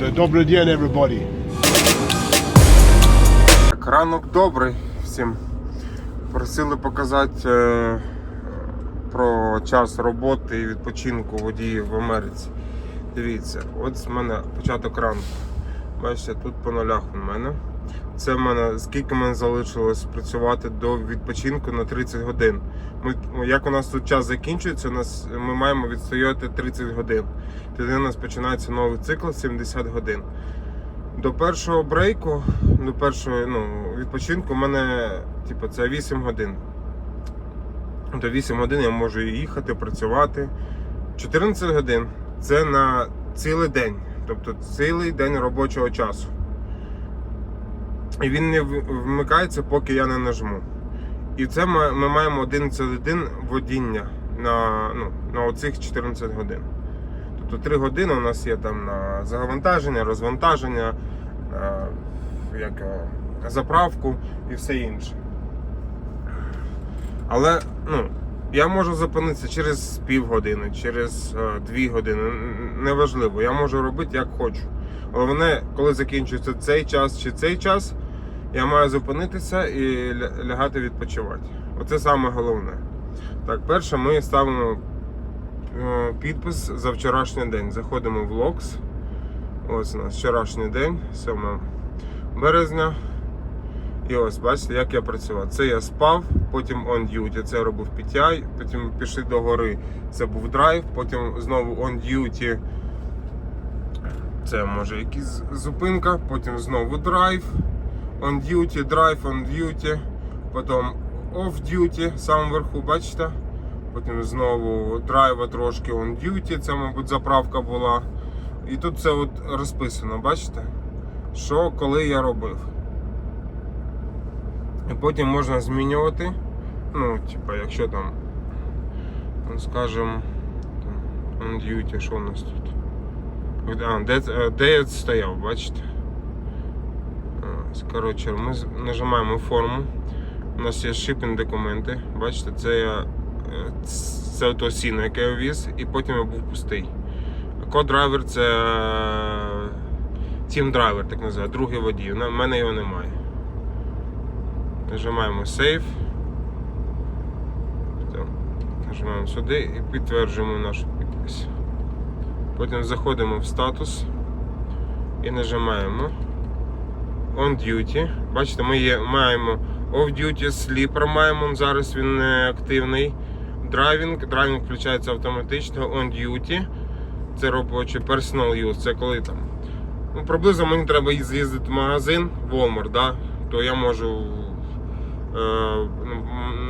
Добрий день, everybody. Ранок добрий всім. Просили показати е, про час роботи і відпочинку водіїв в Америці. Дивіться, от з мене початок ранку. Бачите, тут по нулях у мене. Це в мене скільки мене залишилось працювати до відпочинку на 30 годин. Ми, як у нас тут час закінчується, у нас, ми маємо відстояти 30 годин. Тоді у нас починається новий цикл 70 годин. До першого брейку, до першого ну, відпочинку, у мене типу, це 8 годин. До 8 годин я можу їхати, працювати. 14 годин це на цілий день, тобто цілий день робочого часу. І він не вмикається, поки я не нажму. І це ми, ми маємо 11 годин водіння на, ну, на оцих 14 годин. Тобто 3 години у нас є там на завантаження, розвантаження, е, як, е, заправку і все інше. Але ну, я можу зупинитися через півгодини, через е, дві години. Неважливо, я можу робити як хочу. Головне, коли закінчується цей час чи цей час, я маю зупинитися і лягати відпочивати. Оце саме головне. Так, перше ми ставимо е, підпис за вчорашній день. Заходимо в Logs. Ось у нас вчорашній день, 7 березня. І ось бачите, як я працював. Це я спав, потім on duty, це я робив PTI, потім пішли до гори, це був драйв, потім знову on duty. Це може якась зупинка, потім знову драйв, on duty, драйв, on duty, потім off duty, сам вверху, бачите? Потім знову драйва трошки on duty, це, мабуть, заправка була. І тут це от розписано, бачите? Що коли я робив. І потім можна змінювати. Ну, типа, якщо там, ну, скажем, там, on duty, що у нас тут? А, де, е, де я стояв, бачите? Коротше, ми нажимаємо форму. У нас є shipping документи. Бачите, це я е, це то сіно, яке я віз, і потім я був пустий. Код-драйвер це тім драйвер, так називають, другий водій. У мене його немає. Нажимаємо Save. Нажимаємо сюди і підтверджуємо наш підпис. Потім заходимо в статус і нажимаємо On Duty. Бачите, ми є, маємо Off Duty, Sleeper маємо, зараз він не активний. Драйвінг, драйвінг включається автоматично, On Duty. Це робочий Personal Use, це коли там. Ну, приблизно мені треба з'їздити в магазин Walmart, да? то я можу е,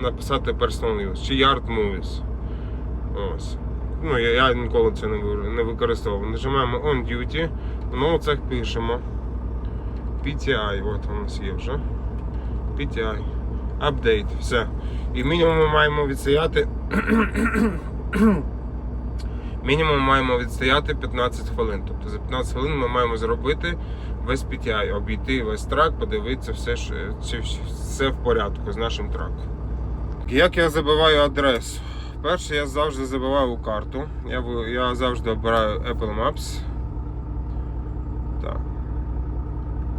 написати Personal Use чи Yard Movies. Ось. Ну, я, я ніколи це не, не використовував. Нажимаємо On Duty, ну це пишемо. PTI, от у нас є вже. PTI. Update, все. І мінімум ми маємо відстояти. Мінімум маємо відстояти 15 хвилин. Тобто за 15 хвилин ми маємо зробити весь PTI, обійти весь трак, подивитися, все, чи все в порядку з нашим траком. Як я забиваю адресу? Перше, я завжди забиваю у карту. Я, я завжди обираю Apple Maps. Так.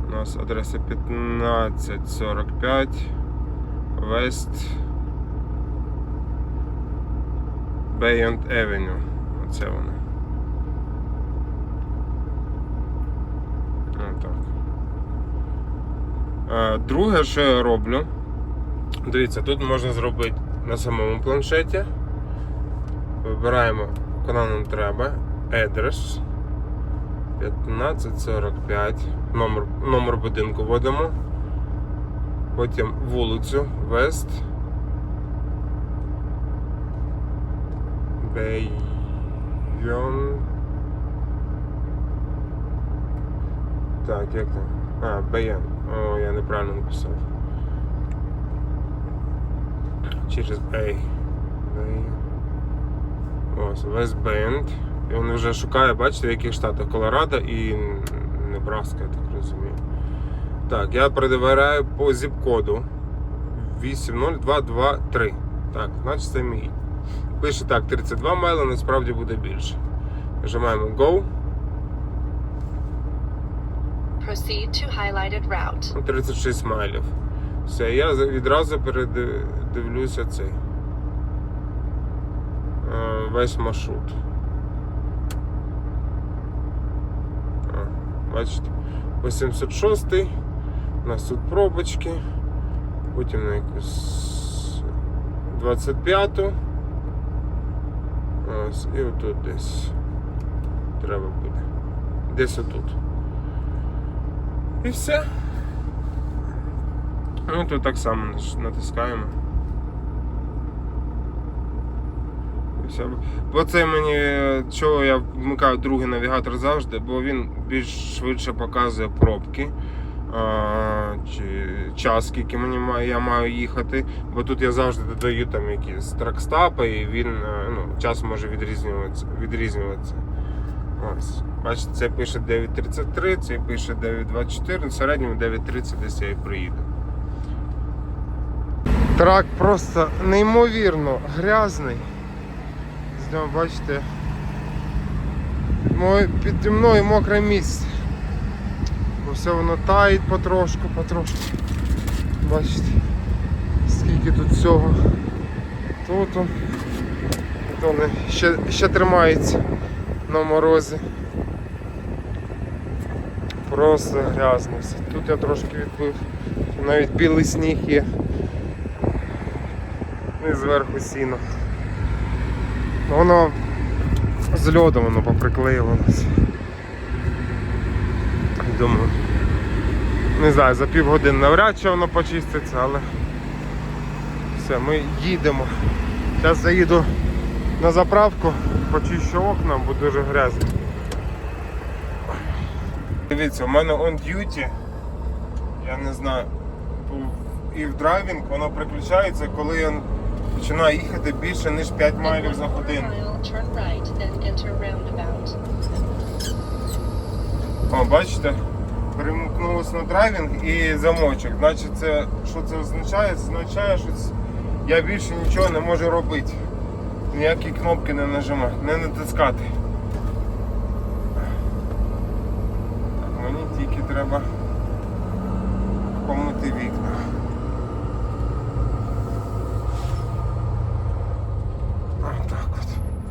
У нас адреса 1545 West Bayond Avenue. Оце вона. Отак. Е, Друге, що я роблю. Дивіться, тут можна зробити на самому планшеті. Вибираємо, куди нам треба. Address 1545. Номер, номер будинку вводимо. Потім вулицю West. Бейон. Так, як там? А, Бейон. О, я неправильно написав. Через Бей. Бей. Ось, West Bend. І він вже шукає, бачите, в яких штатах Колорадо і Небраска, я так розумію. Так, я передивляю по зіп-коду 80223. Так, значить це мій. Пише так, 32 майла, насправді буде більше. Нажимаємо Go. Proceed to highlighted route. Ну, 36 майлів. Все, я відразу передивлюся цей. е, Весь маршрут. О, бачите, 806 у нас тут пробочки, потім на якусь 25-ту. Ось, і отут десь треба буде. Десь отут. І все. Ну тут так само натискаємо. І. Бо це мені, чого я вмикаю другий навігатор завжди, бо він більш швидше показує пробки. А, чи час, скільки мені має, я маю їхати, бо тут я завжди додаю там якісь тракстапи і він е, ну, час може відрізнюватися. відрізнюватися. Ось. Бачите, це пише 9.33, це пише 9.24, в середньому 9.30 десь я і приїду. Трак просто неймовірно грязний. З нього, бачите, піді мною мокре місце. Бо все воно таїть потрошку, потрошку. Бачите, скільки тут всього. Тут он. Ще, ще тримається на морозі. Просто грязно все. Тут я трошки відбив. Навіть білий сніг є. І зверху сіно. Воно з льодом воно поприклеювалося. Думаю. Не знаю, за півгодини навряд чи воно почиститься, але все, ми їдемо. Зараз заїду на заправку, почищу окна, бо дуже грязно. Дивіться, у мене on duty, я не знаю, і в драйвінг воно приключається, коли я починаю їхати більше ніж 5 майлів за годину. О, бачите, перемкнулося на драйвінг і замочок. Значить, це що це означає? Це означає, що я більше нічого не можу робити. Ніякі кнопки не нажимати, не натискати. Так, мені тільки треба помити вікна. Так от.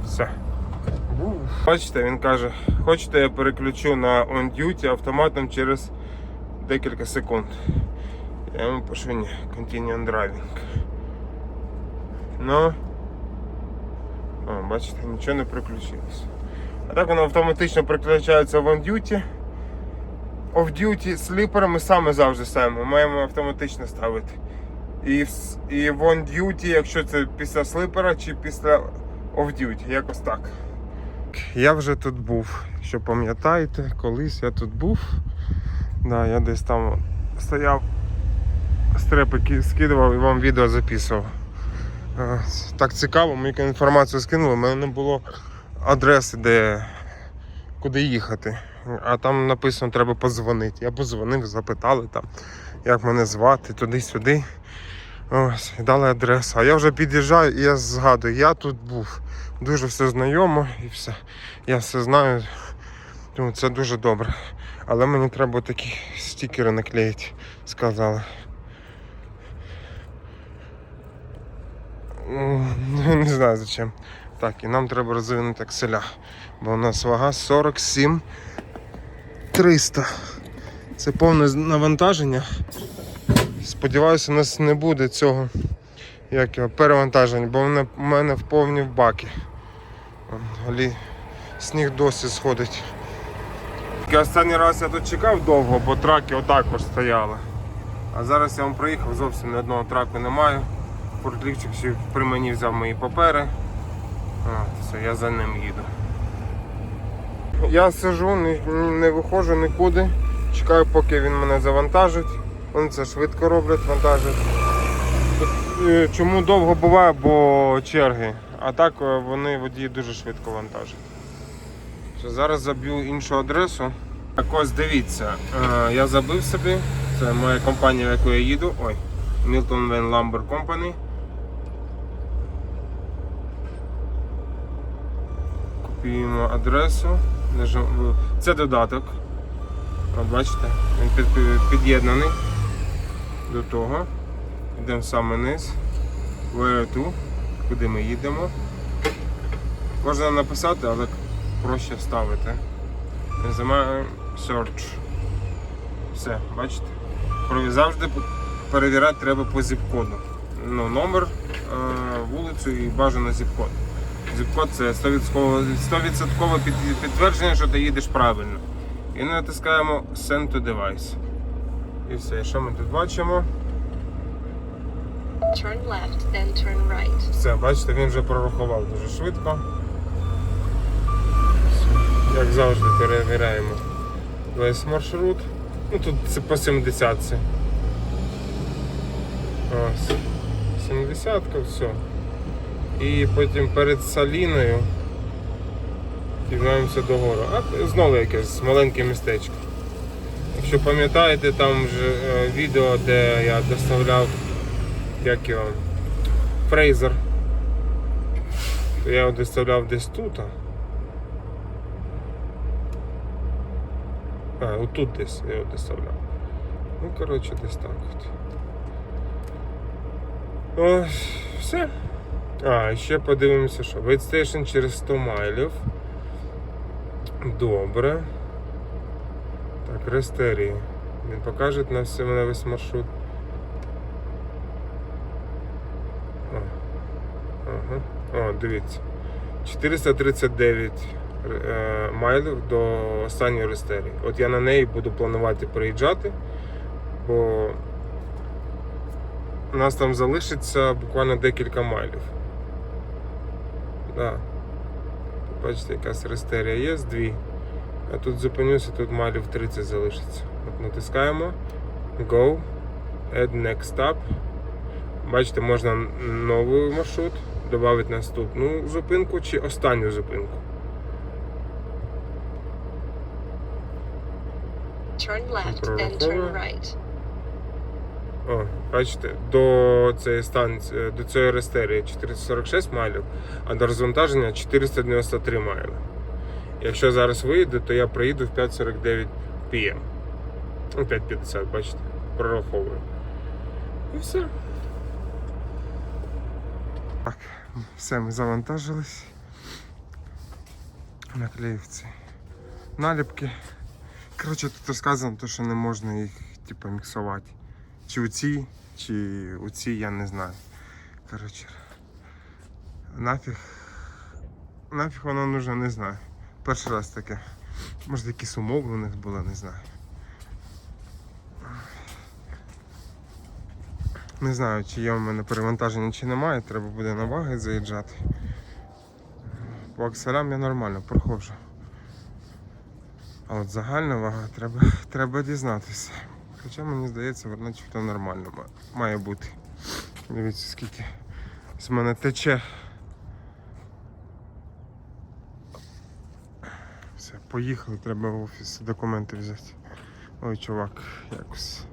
Все. Бачите, він каже, хочете я переключу на on duty автоматом через декілька секунд. Я йому пишу ні, continue on driving. Ну, бачите, нічого не переключилось. А так воно автоматично переключається в on duty. Off duty сліпер ми саме завжди ставимо, маємо автоматично ставити. І і в on duty, якщо це після слипера чи після off duty, якось так. Я вже тут був. Що пам'ятаєте, колись я тут був. Да, я десь там стояв, стрепи скидував і вам відео записував. Е, Так цікаво, мені інформацію скинули, у мене не було адреси, де куди їхати. А там написано, треба подзвонити. Я подзвонив, запитали там, як мене звати, туди-сюди. Ось, дали адресу. А я вже під'їжджаю і я згадую, я тут був. Дуже все знайомо і все. Я все знаю. Тому це дуже добре. Але мені треба такі стікери наклеїти, сказали. Не знаю зачем. Так, і нам треба розвинути акселя. Бо у нас вага 47 300. Це повне навантаження. Сподіваюся, у нас не буде цього як його, перевантаження, бо в мене, в мене в баки. Сніг досі сходить. Останній раз я тут чекав довго, бо траки отак стояли. А зараз я вам приїхав, зовсім ні одного траку немає. Фортлівчик ще при мені взяв мої папери. А, все, я за ним їду. Я сижу, не, не виходжу нікуди. Чекаю, поки він мене завантажить. Вони це швидко роблять, вантажать. Е, Чому довго буває, бо черги. А так е, вони водії дуже швидко вантажать. Що, Зараз заб'ю іншу адресу. Так ось дивіться, е, я забив собі. Це моя компанія, в яку я їду. Ой, Milton Van Lumber Company. Копіюємо адресу. Це додаток. От бачите, він під, під- під'єднаний до того. Йдемо саме низ. To, куди ми їдемо. Можна написати, але проще вставити. Нажимаємо Search. Все, бачите? Завжди перевіряти треба по зіп-коду. Ну, номер, е, вулицю і бажано зіп-код. Зіп-код це 100%, 100% під- підтвердження, що ти їдеш правильно. І натискаємо Send to device. І все, що ми тут бачимо? Turn left, then turn right. Все, бачите, він вже прорахував дуже швидко. Як завжди перевіряємо весь маршрут. Ну тут це по 70 Ось. 70 все. І потім перед Саліною піднімаємося догору. А знову якесь маленьке містечко. Якщо пам'ятаєте, там вже е, відео, де я доставляв як його, Фрейзер. Я його доставляв десь тут. А, отут десь я його доставляв. Ну, коротше, десь так от. Ось, все. А, ще подивимося, що Вейтстейшн через 100 майлів. Добре. Так, Рестерії. Він покаже на все на весь маршрут. О. Ага. О, дивіться. 439 е, майлів до останньої рестерії. От я на неї буду планувати приїжджати, бо у нас там залишиться буквально декілька майлів. Да. Бачите, якась рестерія є з дві. А тут зупинюся, тут майлів 30 залишиться. От натискаємо Go, Add Next Stop. Бачите, можна новий маршрут, додати наступну зупинку чи останню зупинку. Turn left, then turn right. О, бачите, до цієї станції, до цієї рестерії 446 майлів, а до розвантаження 493 майли. Якщо зараз вийду, то я приїду в 5.49 PM. Ну, 5.50, бачите, прораховую. І все. Так, все, ми завантажились. Наклеїв ці наліпки. Коротше, тут розказано, що не можна їх типу, міксувати. Чи у ці, чи у ці, я не знаю. Коротше. Нафіг. Нафіг воно нужно, не знаю. Перший раз таке. Може якісь умови у них були, не знаю. Не знаю, чи є у мене перевантаження, чи немає, треба буде на ваги заїжджати. По акселям я нормально проходжу. А от загальна вага треба, треба дізнатися. Хоча мені здається, начебто нормально має бути. Дивіться, скільки з мене тече. Все, поїхали, треба в офіс документи взяти. Ой, чувак, якось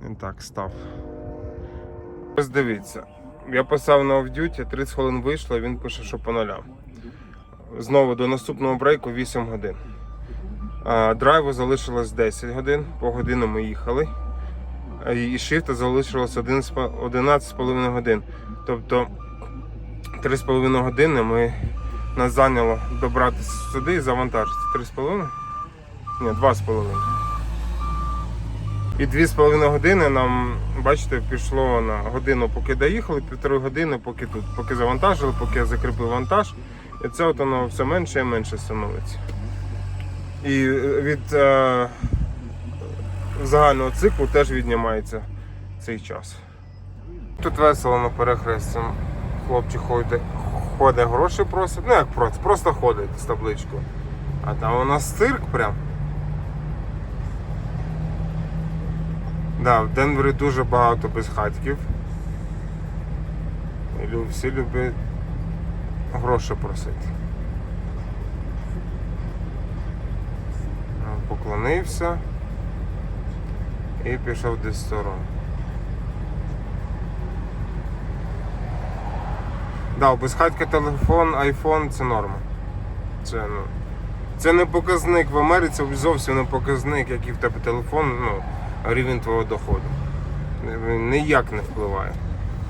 не так став. Ось дивіться. Я писав на офдюті, 30 хвилин вийшло, він пише, що по нулям. Знову до наступного брейку 8 годин. Драйву залишилось 10 годин, по годину ми їхали. І шифта залишилось 11,5 годин. Тобто 3,5 години ми нас зайняло добратися сюди і завантажити. 3,5? Ні, 2,5. І 2,5 години нам, бачите, пішло на годину, поки доїхали, півтори години, поки тут, поки завантажили, поки я закріпив вантаж. І це от воно все менше і менше становиться. І від е, загального циклу теж віднімається цей час. Тут весело на перехресті. Хлопчик ходить, ходить гроші просить. Ну як просить, просто ходить з табличкою. А там у нас цирк прям. Да, в Денвері дуже багато безхатьків. Всі люблять гроші просити. Поклонився і пішов десь в сторону. Да, у безхатька телефон, айфон це норма. Це, ну, Це не показник в Америці, зовсім не показник, який в тебе телефон, ну, рівень твого доходу. Ніяк не впливає.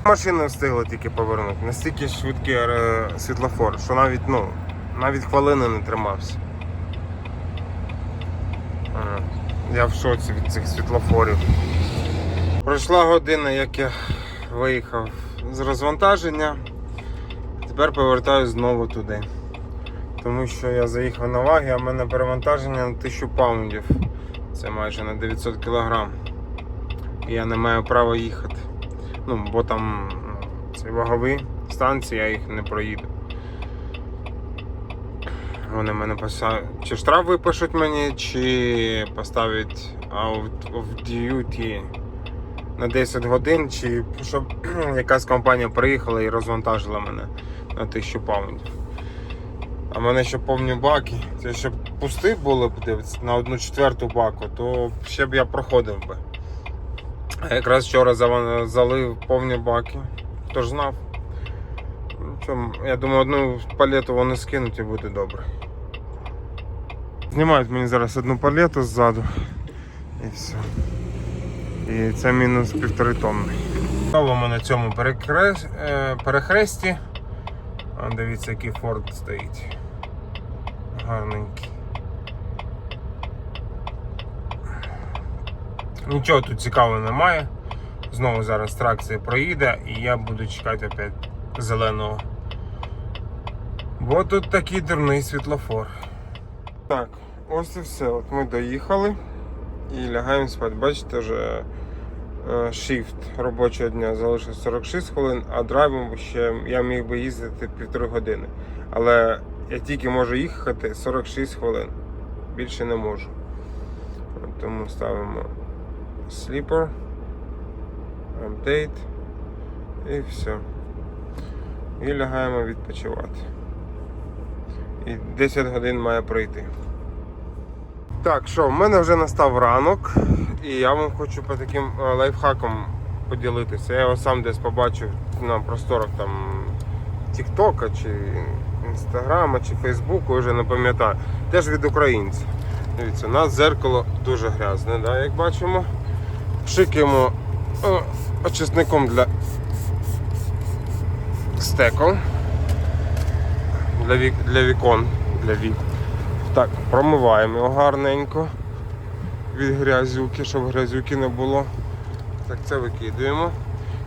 Машина встигла тільки повернути. Настільки швидкий е, світлофор, що навіть, ну, навіть хвилини не тримався. Я в шоці від цих світлофорів. Пройшла година, як я виїхав з розвантаження. Тепер повертаюсь знову туди. Тому що я заїхав на ваги, а в мене перевантаження на 1000 паундів. Це майже на 900 кг. Я не маю права їхати. Ну, бо там ці вагові станції, я їх не проїду. Вони мене писають, чи штраф випишуть мені, чи поставлять out of duty на 10 годин, чи щоб якась компанія приїхала і розвантажила мене на 1000 паундів. А мене ще повні баки. Це ще б пусти були б дивіться, на одну четверту баку, то ще б я проходив би. А якраз вчора залив повні баки. Хто ж знав? Ну, Я думаю, одну палету вони скинуть і буде добре. Знімають мені зараз одну палету ззаду. І все. І це мінус півтори тонни. Знову ми на цьому е, перехресті. Дивіться, який Форд стоїть. Гарненький. Нічого тут цікавого немає. Знову зараз тракція проїде і я буду чекати опять зеленого. Бо тут такий дурний світлофор. Так, ось і все. От ми доїхали і лягаємо спати. Бачите, вже е, shift робочого дня залишилось 46 хвилин, а драйвом ще я міг би їздити півтори години. Але я тільки можу їхати 46 хвилин. Більше не можу. Тому ставимо sleeper, update і все. І лягаємо відпочивати. І 10 годин має пройти. Так, що, в мене вже настав ранок, і я вам хочу по таким е, лайфхакам поділитися. Я його сам десь побачив на просторах там Тіктока чи Інстаграма чи Фейсбуку, вже не пам'ятаю. Теж від українців. Дивіться, у нас зеркало дуже грязне, да, як бачимо. Пшикаємо очисником для стекол. Для, вік, для вікон. Для вік. Так, промиваємо його гарненько від грязюки, щоб грязюки не було. Так, це викидуємо.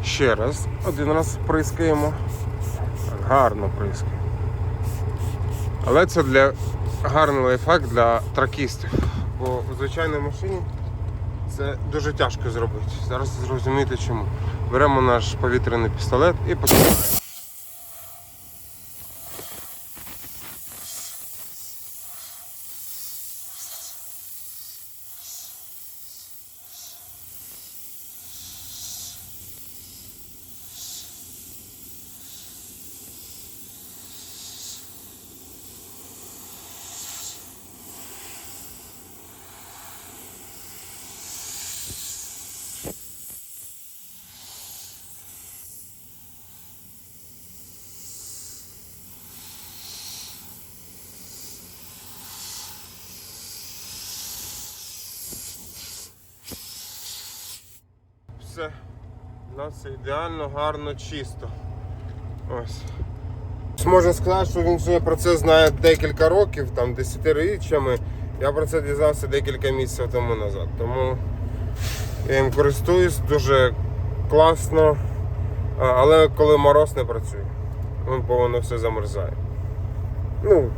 Ще раз, один раз прискаємо. Гарно прискаємо. Але це для гарний лайфхак для тракістів. Бо у звичайній машині це дуже тяжко зробити. Зараз зрозумієте чому. Беремо наш повітряний пістолет і починаємо. Все. У нас ідеально, гарно, чисто. Ось. Можна сказати, що він вже про це знає декілька років, там десятиріччями. Я про це дізнався декілька місяців тому назад. Тому я їм користуюсь дуже класно. Але коли мороз не працює, він повинно все замерзає. Ну,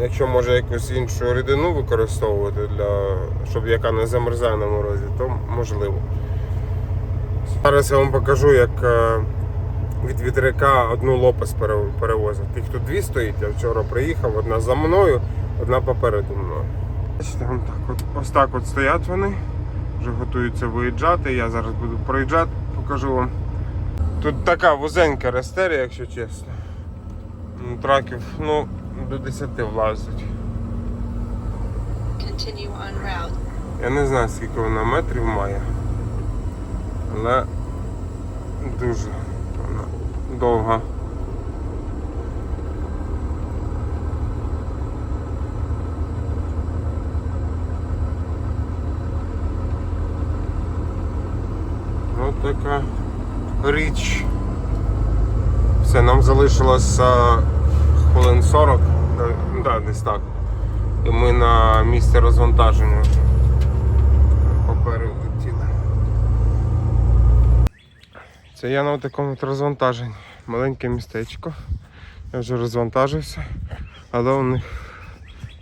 якщо може якусь іншу рідину використовувати, для, щоб яка не замерзає на морозі, то можливо. Зараз я вам покажу, як е, від вітряка одну пере- перевозить. Їх тут дві стоїть, я вчора приїхав, одна за мною, одна попереду мною. Бачите, так от, ось так от стоять вони, вже готуються виїжджати. Я зараз буду проїжджати, покажу вам. Тут така вузенька рестерія, якщо чесно. Ну, Траків ну, до 10 влазить. Я не знаю, скільки вона метрів має. Але дуже довга. Ось така річ. Все, нам залишилося хвилин 40, да, десь так. І ми на місці розвантаження. Це я на такому розвантаженні. Маленьке містечко. Я вже розвантажився, але у них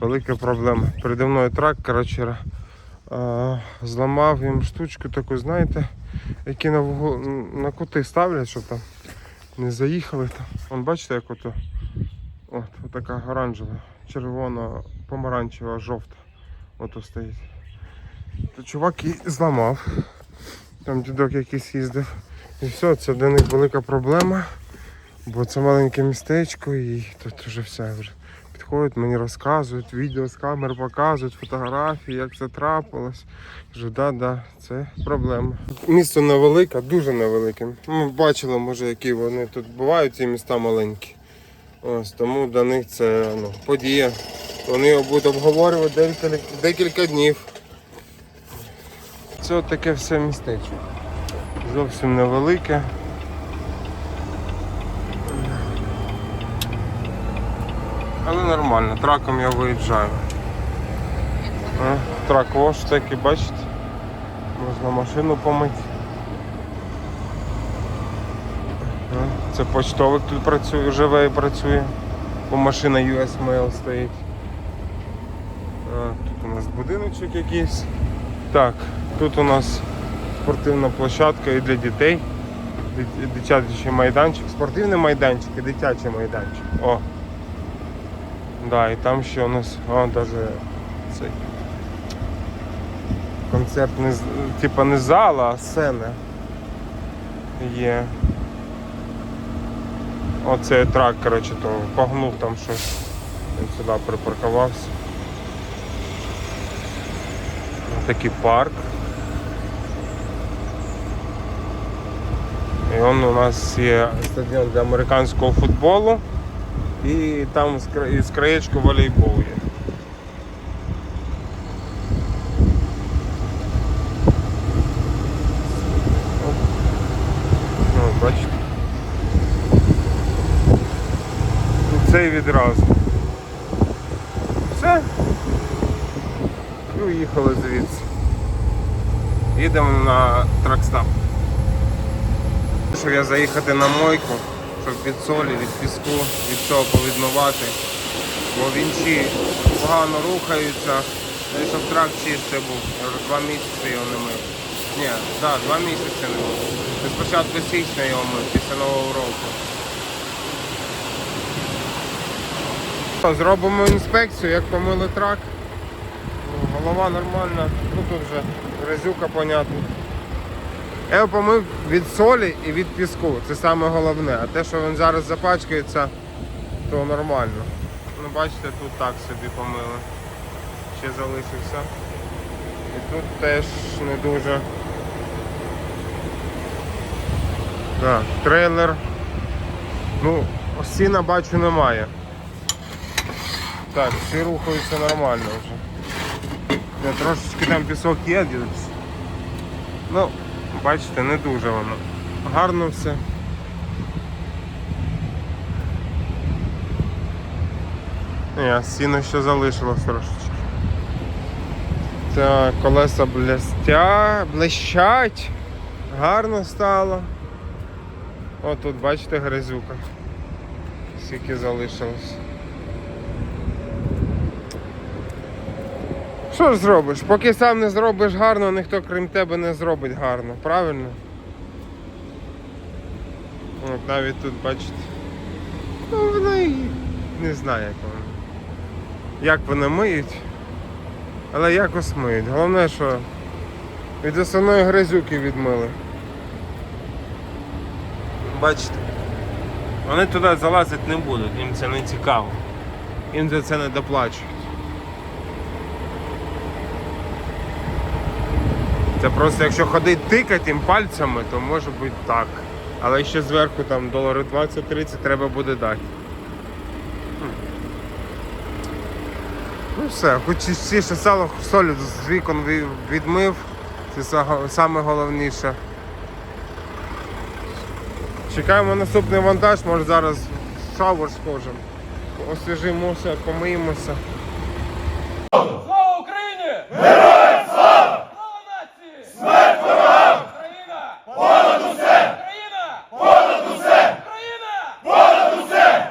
велика проблема. Переді мною трак, коротше, а, зламав їм штучку таку, знаєте, які на, вугол, на кути ставлять, щоб там не заїхали там. Вон бачите, як ото. От, от така оранжева, червона, помаранчева, жовта. Ото стоїть. То чувак її зламав. Там дідок якийсь їздив. І все, це для них велика проблема. Бо це маленьке містечко і тут вже все вже підходять, мені розказують, відео з камер показують, фотографії, як це трапилось. Кажу, да, да, це проблема. Місто невелике, дуже невелике. Ми бачили, може, які вони тут бувають, ці міста маленькі. Ось тому для них це ну, подія. Вони його будуть обговорювати декілька днів. Це таке все містечко. Зовсім невелике. Але нормально, траком я виїжджаю. А, Трак вош такий, бачите? Можна машину помити. Це почтовик тут працює, живе і працює. Бо машина US Mail стоїть. Тут у нас будиночок якийсь. Так, тут у нас спортивна площадка і для дітей. Дитячий майданчик, спортивний майданчик і дитячий майданчик. О, Да, і там ще у нас, а, даже цей концерт не типа не зала, а сцена є. Оце трак, коротше, то погнув там щось. Він сюди припаркувався. Такий парк. І у нас є стадіон для американського футболу. І там із краєчку волейбол є. Оп. Ну, бачите. Тут цей відразу. Все. І уїхали звідси. Їдемо на тракстап. Щоб я заїхати на мойку, щоб від солі, від піску, від цього повідмивати. Бо вінчі погано рухаються. Я щоб трак чистий був. Я вже два місяці його не мив. Ні, так, да, два місяці не мив. Це спочатку січня його мив, після нового року. Зробимо інспекцію, як помили трак. Ну, Голова нормальна, ну тут вже грязюка, понятно. Я помив від солі і від піску. Це саме головне. А те, що він зараз запачкається, то нормально. Ну бачите, тут так собі помили. Ще залишився. І тут теж не дуже. Так, трейлер. Ну, сіна бачу немає. Так, всі рухаються нормально вже. Я трошечки там пісок є. Ну, бачите, не дуже воно. Гарно все. Ні, сіно ще залишилось трошечки. Так, колеса блестя, блищать. Гарно стало. О, тут бачите грязюка. Скільки залишилось. Що ж зробиш? Поки сам не зробиш гарно, ніхто крім тебе не зробить гарно, правильно? От навіть тут бачите. Ну воно і не знаю як воно. Як вони миють. Але якось миють. Головне, що від основної грязюки відмили. Бачите? Вони туди залазити не будуть, їм це не цікаво. Їм за це не доплачують. Це просто якщо ходить тикати їм пальцями, то може бути так. Але ще зверху там долари 20-30 треба буде дати. Ну все, хоч частіше сало солі з вікон відмив, це са- саме головніше. Чекаємо наступний вантаж, може зараз в схожим. Освіжимося, помиємося.